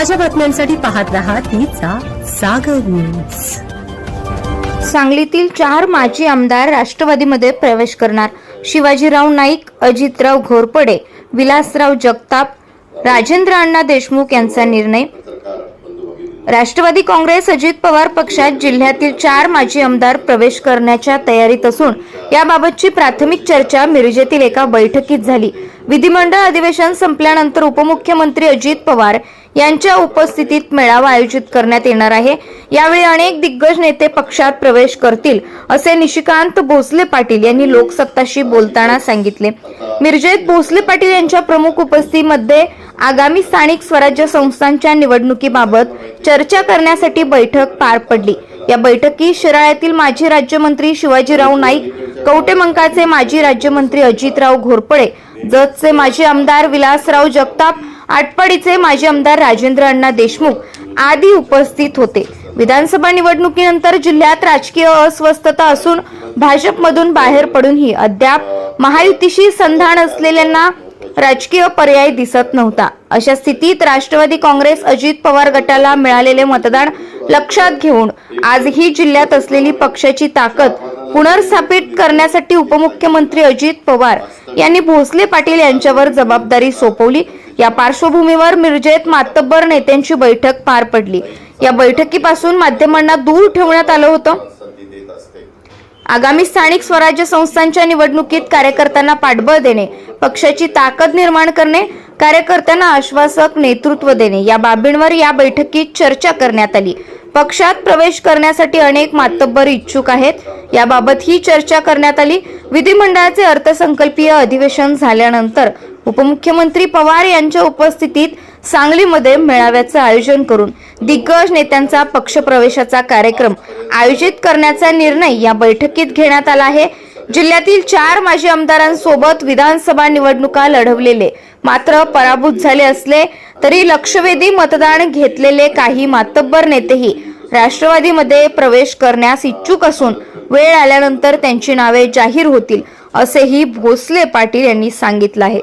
ताज्या बातम्यांसाठी पाहत रहा तिचा सागर न्यूज सांगलीतील चार माजी आमदार राष्ट्रवादीमध्ये प्रवेश करणार. शिवाजीराव नाईक अजितराव घोरपडे विलासराव जगताप राजेंद्र अण्णा देशमुख यांचा निर्णय. राष्ट्रवादी काँग्रेस अजित पवार पक्षात जिल्ह्यातील चार माजी आमदार प्रवेश करण्याच्या तयारीत असून याबाबतची प्राथमिक चर्चा मिरजेतील एका बैठकीत झाली. विधिमंडळ अधिवेशन संपल्यानंतर उपमुख्यमंत्री अजित पवार यांच्या उपस्थितीत मेळावा आयोजित करण्यात येणार आहे. यावेळी अनेक दिग्गज नेते पक्षात प्रवेश करतील असे निशिकांत भोसले पाटील यांनी लोकसत्ताशी बोलताना सांगितले. मिरजेत भोसले पाटील यांच्या प्रमुख उपस्थितीमध्ये आगामी स्थानिक स्वराज्य संस्थांच्या निवडणुकीबाबत चर्चा करण्यासाठी बैठक पार पडली. या बैठकीत शिराळ्यातील माजी राज्यमंत्री शिवाजीराव नाईक कवटेमंकाचे माजी राज्यमंत्री अजितराव घोरपडे जतचे माजी आमदार विलासराव जगताप आटपाडीचे माजी आमदार राजेंद्र अण्णा देशमुख आदी उपस्थित होते. विधानसभा निवडणुकीनंतर जिल्ह्यात राजकीय अस्वस्थता असून भाजपमधून बाहेर पडूनही अद्याप महायुतीशी संधान असलेल्यांना राजकीय पर्याय दिसत नव्हता. अशा स्थितीत राष्ट्रवादी काँग्रेस अजित पवार गटाला मिळालेले मतदान लक्षात घेऊन आजही जिल्ह्यात असलेली पक्षाची ताकद पुनर्स्थापित करण्यासाठी उपमुख्यमंत्री अजित पवार यांनी भोसले पाटील यांच्यावर जबाबदारी सोपवली. या पार्श्वभूमीवर मिरजेत मातब्बर नेत्यांची बैठक पार पडली. या बैठकीपासून माध्यमांना दूर ठेवण्यात आलं होतं. आगामी स्थानिक स्वराज्य संस्थांच्या निवडणुकीत कार्यकर्त्यांना पाठबळ देणे पक्षाची ताकद निर्माण करणे कार्यकर्त्यांना आश्वासक नेतृत्व देणे या बाबींवर या बैठकीत चर्चा करण्यात आली. पक्षात प्रवेश करण्यासाठी अनेक मातब्बर इच्छुक आहेत. याबाबत ही चर्चा करण्यात आली. विधिमंडळाचे अर्थसंकल्पीय अधिवेशन झाल्यानंतर उपमुख्यमंत्री पवार यांच्या उपस्थितीत सांगलीमध्ये मेळाव्याचं आयोजन करून दिग्गज नेत्यांचा पक्षप्रवेशाचा कार्यक्रम आयोजित करण्याचा निर्णय या बैठकीत घेण्यात आला आहे. जिल्ह्यातील चार माजी आमदारांसोबत विधानसभा निवडणुका लढवलेले. मात्र पराभूत झाले असले तरी लक्षवेधी मतदान घेतलेले काही मातब्बर नेतेही राष्ट्रवादीमध्ये प्रवेश करण्यास इच्छुक असून वेळ आल्यानंतर त्यांची नावे जाहीर होतील असेही भोसले पाटील यांनी सांगितलं आहे.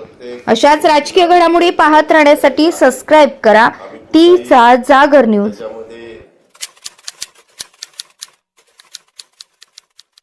अशाच राजकीय घडामोडी पाहत राहण्यासाठी सबस्क्राईब करा. टी चा जागर न्यूज.